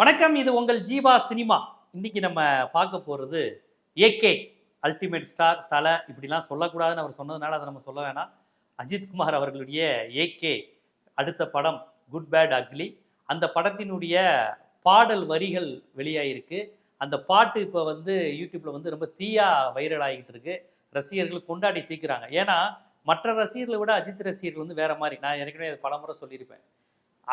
வணக்கம் இது உங்கள் ஜீவா சினிமா. இன்னைக்கு நம்ம பார்க்க போகிறது ஏகே அல்டிமேட் ஸ்டார் தலை. இப்படிலாம் சொல்லக்கூடாதுன்னு அவர் சொன்னதுனால அதை நம்ம சொல்ல வேணாம். அஜித்குமார் அவர்களுடைய ஏகே அடுத்த படம் குட் பேட் அக்லி அந்த படத்தினுடைய பாடல் வரிகள் வெளியாயிருக்கு. அந்த பாட்டு இப்போ வந்து யூடியூப்ல வந்து ரொம்ப தீயா வைரல் ஆகிட்டு இருக்கு. ரசிகர்கள் கொண்டாடி தீக்குறாங்க. ஏன்னா மற்ற ரசிகர்களை விட அஜித் ரசிகர்கள் வந்து வேற மாதிரி. நான் ஏற்கனவே அது பலமுறை சொல்லியிருப்பேன்.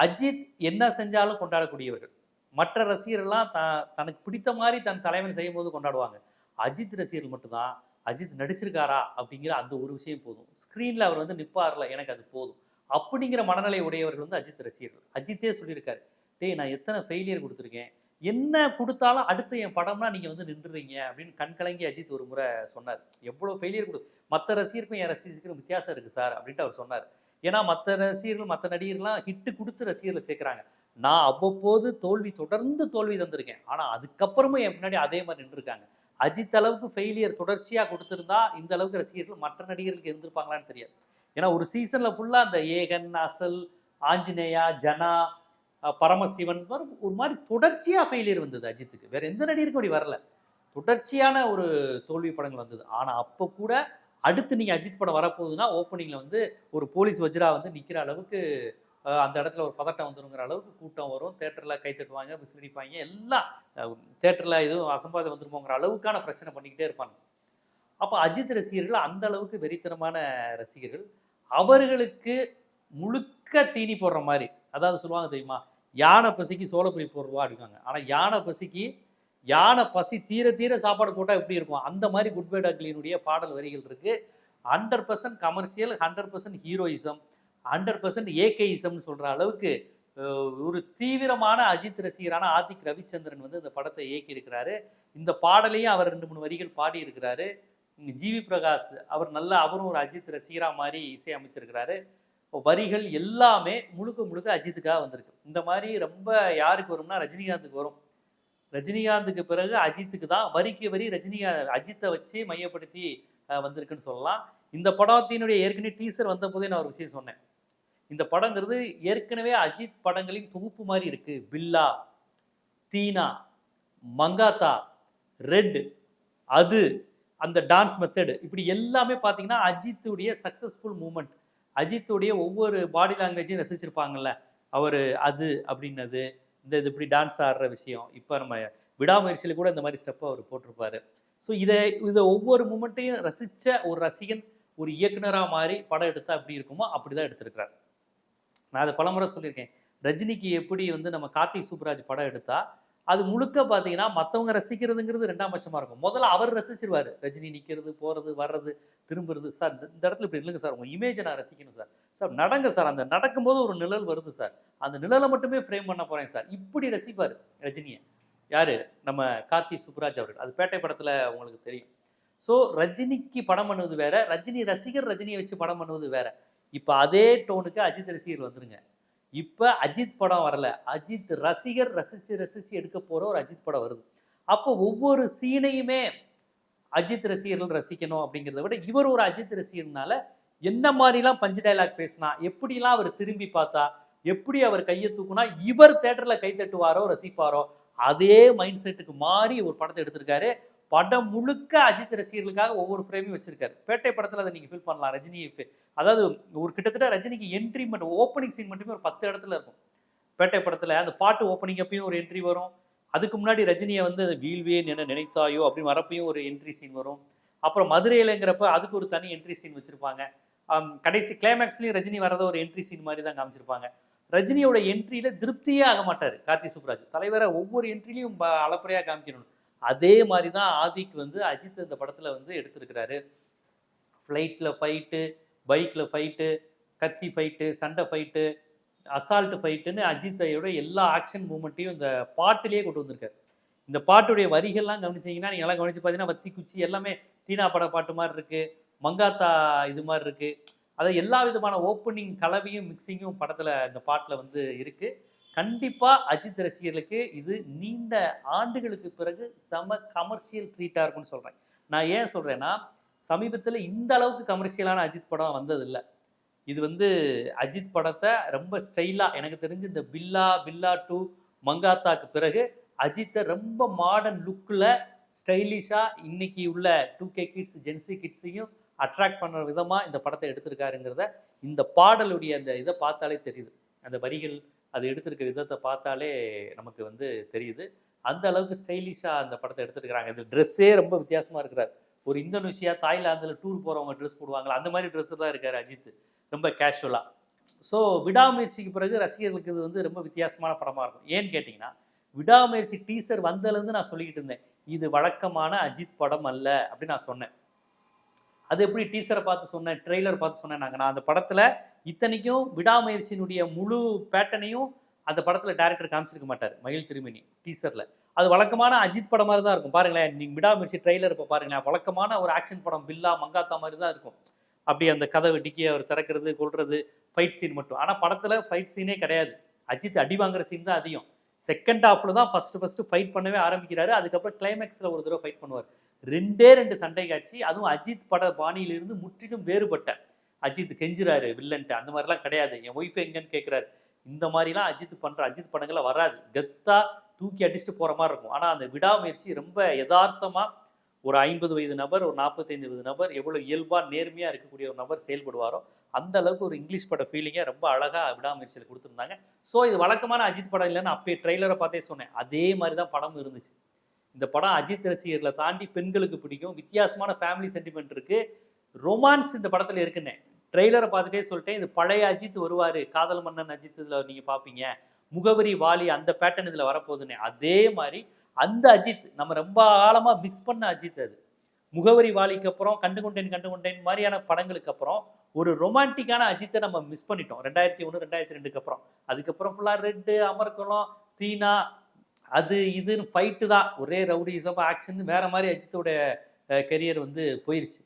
அஜித் என்ன செஞ்சாலும் கொண்டாடக்கூடியவர்கள். மற்ற ரசிகர்கள்லாம் த தனக்கு பிடித்த மாதிரி தன் தலைவன் செய்யும்போது கொண்டாடுவாங்க. அஜித் ரசிகர்கள் மட்டும்தான் அஜித் நடிச்சிருக்காரா அப்படிங்கிற அந்த ஒரு விஷயம் போதும். ஸ்க்ரீனில் அவர் வந்து நிற்பார்ல எனக்கு அது போதும். அப்படிங்கிற மனநிலை உடையவர்கள் வந்து அஜித் ரசிகர்கள். அஜித்தே சொல்லியிருக்காரு டேய் நான் எத்தனை ஃபெயிலியர் கொடுத்துருக்கேன். என்ன கொடுத்தாலும் அடுத்த என் படம்னா நீங்கள் வந்து நின்றுறீங்க அப்படின்னு கண்கலங்கி அஜித் ஒரு முறை சொன்னார். எவ்வளோ ஃபெயிலியர் கொடு மற்ற ரசிகருக்கும் என் ரசிகருக்கும் வித்தியாசம் இருக்குது சார் அப்படின்ட்டு அவர் சொன்னார். ஏன்னா மற்ற ரசிகர்கள் மற்ற நடிகர்லாம் ஹிட்டு கொடுத்து ரசிகர்களை சேர்க்குறாங்க. நான் அவ்வப்போது தோல்வி தொடர்ந்து தோல்வி தந்திருக்கேன். ஆனால் அதுக்கப்புறமும் என் முன்னாடி அதே மாதிரி நின்றுருக்காங்க. அஜித் அளவுக்கு ஃபெயிலியர் தொடர்ச்சியாக கொடுத்துருந்தா இந்த அளவுக்கு ரசிகர்கள் மற்ற நடிகர்களுக்கு இருந்திருப்பாங்களான்னு தெரியாது. ஏன்னா ஒரு சீசனில் ஃபுல்லாக அந்த ஏகன் அசல் ஆஞ்சநேயா ஜனா பரமசிவன் ஒரு மாதிரி தொடர்ச்சியாக ஃபெயிலியர் வந்தது அஜித்துக்கு. வேற எந்த நடிகருக்கும் அப்படி வரல. தொடர்ச்சியான ஒரு தோல்வி படங்கள் வந்தது. ஆனால் அப்போ கூட அடுத்து நீங்கள் அஜித் படம் வரப்போகுதுன்னா ஓப்பனிங்கில் வந்து ஒரு போலீஸ் வஜ்ரா வந்து நிற்கிற அளவுக்கு அந்த இடத்துல ஒரு பதட்டம் வந்துருங்கிற அளவுக்கு கூட்டம் வரும். தேட்டரில் கை தட்டுவாங்க விசிறிப்பாங்க எல்லாம் தேட்டரில் எதுவும் அசம்பாதம் வந்துருமோங்கிற அளவுக்கான பிரச்சனை பண்ணிக்கிட்டே இருப்பாங்க. அப்போ அஜித் ரசிகர்கள் அந்த அளவுக்கு வெறித்தனமான ரசிகர்கள். அவர்களுக்கு முழுக்க தீனி போடுற மாதிரி அதாவது சொல்லுவாங்க தெரியுமா யானை பசிக்கு சோளப்பொரி போடுவா அப்படிங்காங்க ஆனால் யானை பசிக்கு யானை பசி தீர தீர சாப்பாடு போட்டால் எப்படி இருக்கும்? அந்த மாதிரி குட் பை டாக்லினுடைய பாடல் வரிகள் இருக்குது hundred percent commercial hundred percent heroism. Hundred percent ஏகேஇசம்னு சொல்கிற அளவுக்கு ஒரு தீவிரமான அஜித் ரசிகரான ஆதிக் ரவிச்சந்திரன் வந்து இந்த படத்தை இயக்கியிருக்கிறாரு. இந்த பாடலையும் அவர் ரெண்டு மூணு வரிகள் பாடியிருக்கிறாரு. ஜிவி பிரகாஷ் அவர் நல்லா அவரும் ஒரு அஜித் ரசிகரா மாதிரி இசையமைத்திருக்கிறாரு வரிகள் எல்லாமே முழுக்க முழுக்க அஜித்துக்காக வந்திருக்கு. இந்த மாதிரி ரொம்ப யாருக்கு வரும்னா ரஜினிகாந்துக்கு வரும். ரஜினிகாந்துக்கு பிறகு அஜித்துக்கு தான் வரிக்கு வரி ரஜினிகாந்த் அஜித்தை வச்சு மையப்படுத்தி வந்திருக்குன்னு சொல்லலாம். இந்த படத்தினுடைய ஏற்கனவே டீசர் வந்த போதே நான் ஒரு விஷயம் சொன்னேன். இந்த படங்கிறது ஏற்கனவே அஜித் படங்களின் தொகுப்பு மாதிரி இருக்கு. பில்லா தீனா மங்காத்தா ரெட் அது அந்த டான்ஸ் மெத்தடு இப்படி எல்லாமே பார்த்தீங்கன்னா அஜித்துடைய சக்ஸஸ்ஃபுல் மூமெண்ட் அஜித்துடைய ஒவ்வொரு பாடி லாங்குவேஜையும் ரசிச்சிருப்பாங்கல்ல. அவர் அது அப்படின்னது இந்த இது இப்படி டான்ஸ் ஆடுற விஷயம். இப்போ நம்ம விடாமுயற்சியில் கூட இந்த மாதிரி ஸ்டெப்பை அவர் போட்டிருப்பாரு. ஸோ இதை இதை ஒவ்வொரு மூமெண்ட்டையும் ரசித்த ஒரு ரசிகன் ஒரு இயக்குனராக மாறி படம் எடுத்தால் எப்படி இருக்குமோ அப்படி தான் எடுத்திருக்கிறார். நான் அதை பலமுறை சொல்லியிருக்கேன். ரஜினிக்கு எப்படி வந்து நம்ம கார்த்திக் சூப்பராஜ் படம் எடுத்தா அது முழுக்க பார்த்தீங்கன்னா மற்றவங்க ரசிக்கிறதுங்கிறது ரெண்டாம் பட்சமாக இருக்கும். முதல்ல அவர் ரசிச்சிருவார். ரஜினி நிற்கிறது போகிறது வர்றது திரும்புறது. சார் இந்த இந்த இடத்துல இப்படி இல்லைங்க சார். உங்கள் இமேஜை நான் ரசிக்கணும் சார். சார் நடங்க சார். அந்த நடக்கும்போது ஒரு நிழல் வருது சார். அந்த நிழலை மட்டுமே ஃப்ரேம் பண்ண போகிறேன் சார். இப்படி ரசிப்பார் ரஜினியை. யார்? நம்ம கார்த்தி சுப்ராஜ் அவர்கள். அது பேட்டை படத்தில் உங்களுக்கு தெரியும். ஸோ ரஜினிக்கு படம் பண்ணுவது வேற. ரஜினி ரசிகர் ரஜினியை வச்சு படம் பண்ணுவது வேற. இப்போ அதே டோனுக்கு அஜித் ரசிகர் வந்துருங்க. இப்போ அஜித் படம் வரல. அஜித் ரசிகர் ரசித்து ரசித்து எடுக்க போகிற ஒரு அஜித் படம் வருது. அப்போ ஒவ்வொரு சீனையுமே அஜித் ரசிகர்கள் ரசிக்கணும் அப்படிங்கிறத விட இவர் ஒரு அஜித் ரசிகர்னால என்ன மாதிரிலாம் பஞ்சு டைலாக் பேசினா எப்படிலாம் அவர் திரும்பி பார்த்தா எப்படி அவர் கையை தூக்குனா இவர் தேட்டரில் கை தட்டுவாரோ ரசிப்பாரோ அதே மைண்ட் செட்டுக்கு மாறி ஒரு படத்தை எடுத்திருக்காரு. படம் முழுக்க அஜித் ரசிகர்களுக்காக ஒவ்வொரு ஃப்ரேமையும் வச்சிருக்காரு. பேட்டை படத்தில் அதை நீங்கள் ஃபீல் பண்ணலாம். ரஜினி அதாவது ஒரு கிட்டத்தட்ட ரஜினிக்கு என்ட்ரி மட்டும் ஓப்பனிங் சீன் மட்டுமே ஒரு பத்து இடத்துல இருக்கும். பேட்டை படத்தில் அந்த பாட்டு ஓப்பனிங் அப்பயும் ஒரு என்ட்ரி வரும். அதுக்கு முன்னாடி ரஜினியை வந்து வீழ்வேன் என்ன நினைத்தாயோ அப்படின்னு வரப்பையும் ஒரு என்ட்ரி சீன் வரும். அப்புறம் மதுரையிலங்கிறப்ப அதுக்கு ஒரு தனி என்ட்ரி சீன் வச்சிருப்பாங்க. கடைசி கிளைமேக்ஸ்லேயும் ரஜினி வரத ஒரு என்ட்ரி சீன் மாதிரி தான் காமிச்சிருப்பாங்க. ரஜினியோட என்ட்ரியில் திருப்தியே ஆக மாட்டார் கார்த்தி சுப்ராஜ். தலைவரை ஒவ்வொரு என்ட்ரிலையும் அளப்பறையாக காமிக்கணும். அதே மாதிரி தான் ஆதிக் வந்து அஜித் இந்த படத்தில் வந்து எடுத்திருக்கிறாரு. ஃப்ளைட்டில் ஃபைட்டு பைக்கில் ஃபைட்டு கத்தி ஃபைட்டு சண்டை ஃபைட்டு அசால்ட் ஃபைட்டுன்னு அஜித்தையோட எல்லா ஆக்ஷன் மூமெண்ட்டையும் இந்த பாட்டிலேயே கொண்டு வந்திருக்காரு. இந்த பாட்டுடைய வரிகள்லாம் கவனிச்சீங்கன்னா நீங்கள் எல்லாம் கவனிச்சு பார்த்தீங்கன்னா வத்தி குச்சி எல்லாமே தீனா பட பாட்டு மாதிரி இருக்குது மங்காத்தா இது மாதிரி இருக்குது அதை எல்லா விதமான ஓப்பனிங் கலவையும் மிக்சிங்கும் படத்தில் இந்த பாட்டில் வந்து இருக்குது கண்டிப்பாக அஜித் ரசிகர்களுக்கு இது நீண்ட ஆண்டுகளுக்கு பிறகு செம கமர்ஷியல் ட்ரீட்டாக இருக்கும்னு சொல்கிறேன் நான் ஏன் சொல்கிறேன்னா சமீபத்தில் இந்த அளவுக்கு கமர்ஷியலான அஜித் படம் வந்ததில்லை. இது வந்து அஜித் படத்தை ரொம்ப ஸ்டைலாக எனக்கு தெரிஞ்சு இந்த பில்லா பில்லா டூ மங்காத்தாக்கு பிறகு அஜித்தை ரொம்ப மாடர்ன் லுக்கில் ஸ்டைலிஷாக இன்னைக்கு உள்ள two K kids gen z கிட்ஸையும் attract பண்ணுற விதமாக இந்த படத்தை எடுத்திருக்காருங்கிறத இந்த பாடலுடைய அந்த இதை பார்த்தாலே தெரியுது. அந்த வரிகள் அது எடுத்திருக்க விதத்தை பார்த்தாலே நமக்கு வந்து தெரியுது. அந்த அளவுக்கு ஸ்டைலிஷாக அந்த படத்தை எடுத்துருக்குறாங்க. இந்த ட்ரெஸ்ஸே ரொம்ப வித்தியாசமாக இருக்கிறார். ஒரு இந்தோனேஷியா தாய்லாந்தில் டூர் போகிறவங்க ட்ரெஸ் போடுவாங்களா? அந்த மாதிரி ட்ரெஸ்ஸு தான் இருக்கார் அஜித். ரொம்ப கேஷுவலாக ஸோ விடாமுயற்சிக்கு பிறகு ரசிகர்களுக்கு இது வந்து ரொம்ப வித்தியாசமான படமாக இருக்கும். ஏன்னு கேட்டிங்கன்னா விடாமுயற்சி டீசர் வந்ததுலேருந்து நான் சொல்லிக்கிட்டு இருந்தேன். இது வழக்கமான அஜித் படம் அல்ல அப்படின்னு நான் சொன்னேன். அது எப்படி டீசரை பார்த்து சொன்னேன் ட்ரெய்லர் பார்த்து சொன்னேன் நாங்கள் நான் அந்த படத்தில் இத்தனைக்கும் விடாமுயற்சியினுடைய முழு பேட்டனையும் அந்த படத்தில் டேரக்டர் காமிச்சிருக்க மாட்டார் மயில் திருமணி டீசரில். அது வழக்கமான அஜித் படம் மாதிரி தான் இருக்கும். பாருங்களேன் நீங்கள் விடாமுயற்சி ட்ரெய்லர் இப்போ பாருங்களேன் வழக்கமான ஒரு ஆக்ஷன் படம் பில்லா மங்காத்தா மாதிரி தான் இருக்கும். அப்படி அந்த கதவை டிக்கியை அவர் திறக்கிறது கொள்றது ஃபைட் சீன் மட்டும். ஆனால் படத்தில் ஃபைட் சீனே கிடையாது. அஜித் அடி வாங்குற சீன் தான் அதிகம். செகண்ட் ஹாஃப்ல தான் ஃபர்ஸ்ட் ஃபர்ஸ்ட் ஃபைட் பண்ணவே ஆரம்பிக்கிறாரு. அதுக்கப்புறம் கிளைமேக்ஸில் ஒரு தடவை ஃபைட் பண்ணுவார். ரெண்டே ரெண்டு சண்டை காட்சி. அதுவும் அஜித் பட பாணியிலிருந்து முற்றிலும் வேறுபட்ட. அஜித் கெஞ்சுறாரு வில்லன்ட்டு. அந்த மாதிரிலாம் கிடையாது. என் ஒய்ஃப் எங்கன்னு கேட்குறாரு இந்த மாதிரிலாம் அஜித் பண்ணுற அஜித் படங்களை வராது. கெத்தா தூக்கி அடிச்சுட்டு போகிற மாதிரி இருக்கும். ஆனால் அந்த விடாமுயற்சி ரொம்ப யதார்த்தமாக ஒரு ஐம்பது வயது நபர் ஒரு நாற்பத்தைந்து வயது நபர் எவ்வளோ இயல்பாக நேர்மையாக இருக்கக்கூடிய ஒரு நபர் செயல்படுவாரோ அந்த அளவுக்கு ஒரு இங்கிலீஷ் பட ஃபீலிங்கை ரொம்ப அழகாக விடாமுயற்சியில் கொடுத்துருந்தாங்க. ஸோ இது வழக்கமான அஜித் படம் இல்லைன்னு அப்பயே ட்ரெய்லரை பார்த்தே சொன்னேன். அதே மாதிரி தான் படமும் இருந்துச்சு. இந்த படம் அஜித் ரசிகர்களை தாண்டி பெண்களுக்கு பிடிக்கும். வித்தியாசமான ஃபேமிலி சென்டிமெண்ட் இருக்கு. ரொமான்ஸ் இந்த படத்துல இருக்குன்னே. ட்ரெய்லரை பார்த்துட்டே சொல்லிட்டேன். இது பழைய அஜித் வருவாரு. காதல் மன்னன் அஜித் இதுல நீங்க பாப்பீங்க முகவரி வாலி அந்த பேட்டர்ன் இதுல வரப்போகுதுன்னே. அதே மாதிரி அந்த அஜித் நம்ம ரொம்ப ஆழமா மிக்ஸ் பண்ண அஜித் அது. முகவரி வாலிக்கு அப்புறம் கண்டுகொண்டேன் கண்டுகொண்டேன் மாதிரியான படங்களுக்கு அப்புறம் ஒரு ரொமான்டிக்கான அஜித்தை நம்ம மிஸ் பண்ணிட்டோம். ரெண்டாயிரத்தி ஒன்று ரெண்டாயிரத்தி ரெண்டுக்கு அப்புறம். அதுக்கப்புறம் ஃபுல்லாக ரெட்டு அமர்கலம் தீனா அது இதுன்னு ஃபைட்டு தான். ஒரே ரவுடிசம் ஆக்ஷன் வேற மாதிரி அஜித்தோட கெரியர் வந்து போயிருச்சு.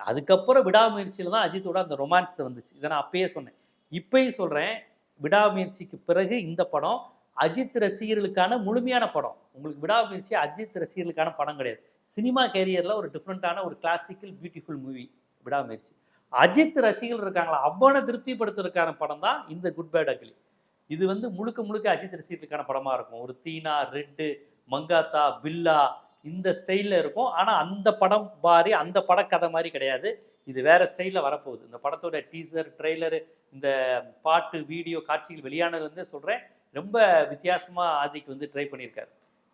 அதுக்கப்புறம் விடாமுயற்சியில் தான் அஜித்தோட அந்த ரொமான்ஸ் வந்துச்சு. இதை நான் அப்பயே சொன்னேன். இப்பயும் சொல்கிறேன் விடாமுயற்சிக்கு பிறகு இந்த படம் அஜித் ரசிகர்களுக்கான முழுமையான படம். உங்களுக்கு விடாமுயற்சி அஜித் ரசிகர்களுக்கான படம் கிடையாது. சினிமா கேரியரில் ஒரு டிஃப்ரெண்ட்டான ஒரு கிளாசிக்கல் பியூட்டிஃபுல் மூவி விடாமுயற்சி. அஜித் ரசிகர்கள் இருக்காங்களா? அவ்வளோ திருப்திப்படுத்துறதுக்கான படம் தான் இந்த குட் பேட் அக்லி இது வந்து முழுக்க முழுக்க அஜித் ரசிகர்களுக்கான படமா இருக்கும். ஒரு தீனா ரெட்டு மங்காத்தா பில்லா இந்த ஸ்டைலில் இருக்கும். ஆனால் அந்த படம் மாதிரி அந்த படக்கதை மாதிரி கிடையாது. இது வேற ஸ்டைலில் வரப்போகுது. இந்த படத்தோட டீசர் ட்ரெய்லரு இந்த பாட்டு வீடியோ காட்சிகள் வெளியானது வந்து சொல்கிறேன் ரொம்ப வித்தியாசமாக ஆதிக்கு வந்து ட்ரை பண்ணியிருக்காரு.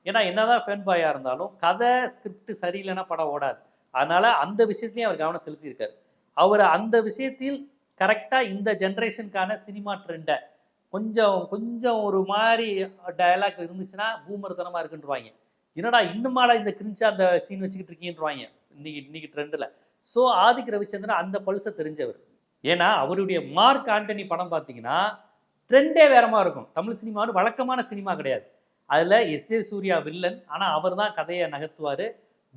ஏன்னா என்னதான் ஃபேன் பாயாக இருந்தாலும் கதை ஸ்கிரிப்ட் சரியில்லைன்னா படம் ஓடாது. அதனால அந்த விஷயத்துலையும் அவர் கவனம் செலுத்தியிருக்காரு. அவர் அந்த விஷயத்தில் கரெக்டாக இந்த ஜென்ரேஷனுக்கான சினிமா ட்ரெண்டை கொஞ்சம் கொஞ்சம் ஒரு மாதிரி டயலாக் இருந்துச்சுன்னா பூமர்தனமாக இருக்குன்றவாங்க. என்னடா இன்னுமாடா இந்த கிரிஞ்சா அந்த சீன் வச்சுக்கிட்டு இருக்கீன்றவாங்க. இன்னைக்கு இன்னைக்கு ட்ரெண்டில் ஸோ ஆதிக் ரவிச்சந்திரன் அந்த பல்சை தெரிஞ்சவர். ஏன்னா அவருடைய மார்க் ஆண்டனி படம் பார்த்தீங்கன்னா ட்ரெண்டே வேறமா இருக்கும். தமிழ் சினிமாவில் வழக்கமான சினிமா கிடையாது. அதில் எஸ் ஏ சூர்யா வில்லன் ஆனால் அவர் தான் கதையை நகர்த்துவார்.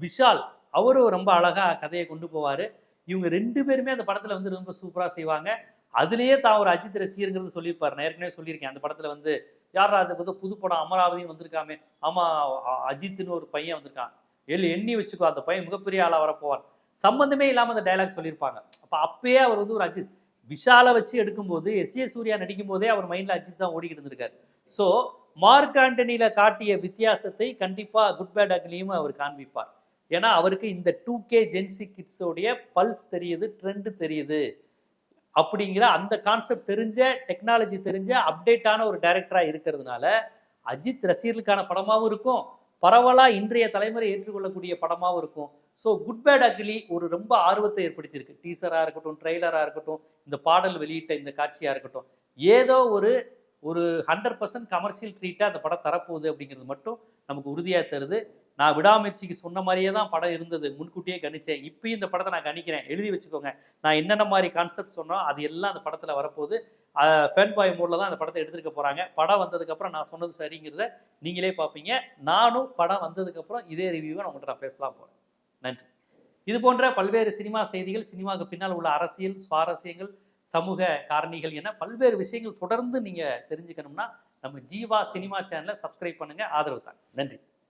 விஷால் அவரும் ரொம்ப அழகாக கதையை கொண்டு போவார். இவங்க ரெண்டு பேருமே அந்த படத்தில் வந்து ரொம்ப சூப்பராக செய்வாங்க. அதுலேயே தான் ஒரு அஜித் ரசிகர்ங்கிறது சொல்லியிருப்பார். நான் ஏற்கனவே சொல்லியிருக்கேன். அந்த படத்தில் வந்து யாரா அது வந்து புது படம் அமராவதியும் வந்திருக்காமே. ஆமாம் அஜித்னு ஒரு பையன் வந்திருக்கான். எள்ளு எண்ணி வச்சுக்கோ அந்த பையன் மிகப்பெரிய ஆளாக வரப்போவார் சம்மந்தமே இல்லாமல் அந்த டைலாக் சொல்லியிருப்பாங்க. அப்போ அப்பயே அவர் வந்து ஒரு அஜித் விஷாலை வச்சு எடுக்கும்போது எஸ். ஏ. சூர்யா நடிக்கும் போதே அவர் மைண்டில் அஜித் தான் ஓடிக்கிட்டு இருந்திருக்காரு. ஸோ மார்க் ஆண்டனியில் காட்டிய வித்தியாசத்தை கண்டிப்பாக குட் பேட் அக்லியும் அவர் காண்பிப்பார். ஏன்னா அவருக்கு இந்த டூ கே ஜென்சி கிட்ஸோடைய பல்ஸ் தெரியுது ட்ரெண்டு தெரியுது. அப்படிங்கிற அந்த கான்செப்ட் தெரிஞ்ச டெக்னாலஜி தெரிஞ்ச அப்டேட்டான ஒரு டைரக்டராக இருக்கிறதுனால அஜித் ரசிகர்களுக்கான படமாகவும் இருக்கும். பரவலாக இன்றைய தலைமுறை ஏற்றுக்கொள்ளக்கூடிய படமாகவும் இருக்கும். ஸோ குட் பேட் அக்லி ஒரு ரொம்ப ஆர்வத்தை ஏற்படுத்தியிருக்கு. டீசராக இருக்கட்டும் ட்ரெய்லராக இருக்கட்டும் இந்த பாடல் வெளியிட்ட இந்த காட்சியாக இருக்கட்டும். ஏதோ ஒரு ஒரு ஹண்ட்ரட் பர்சன்ட் கமர்ஷியல் ட்ரீட்டாக அந்த படம் தரப்போகுது அப்படிங்கிறது மட்டும் நமக்கு உறுதியாக தருது. நான் விடாமுயற்சிக்கு சொன்ன மாதிரியே தான் படம் இருந்தது. முன்கூட்டியே கணிச்சேன். இப்பயும் இந்த படத்தை நான் கணிக்கிறேன். எழுதி வச்சுக்கோங்க. நான் என்னென்ன மாதிரி கான்செப்ட் சொன்னோம் அது எல்லாம் அந்த படத்தில் வரப்போகுது. ஃபேன் பாய் மூடில் தான் அந்த படத்தை எடுத்துருக்க போகிறாங்க படம் வந்ததுக்கப்புறம் நான் சொன்னது சரிங்கிறத நீங்களே பார்ப்பீங்க நானும் படம் வந்ததுக்கப்புறம் இதே ரிவ்யூவை நான் உங்கள்கிட்ட நான் பேசலாம் போகிறேன் நன்றி. இது போன்ற பல்வேறு சினிமா செய்திகள் சினிமாவுக்கு பின்னால் உள்ள அரசியல் சுவாரஸ்யங்கள் சமூக காரணிகள் என பல்வேறு விஷயங்கள் தொடர்ந்து நீங்கள் தெரிஞ்சுக்கணும்னா நம்ம ஜீவா சினிமா சேனலை சப்ஸ்கிரைப் பண்ணுங்கள் ஆதரவு தாங்க. நன்றி.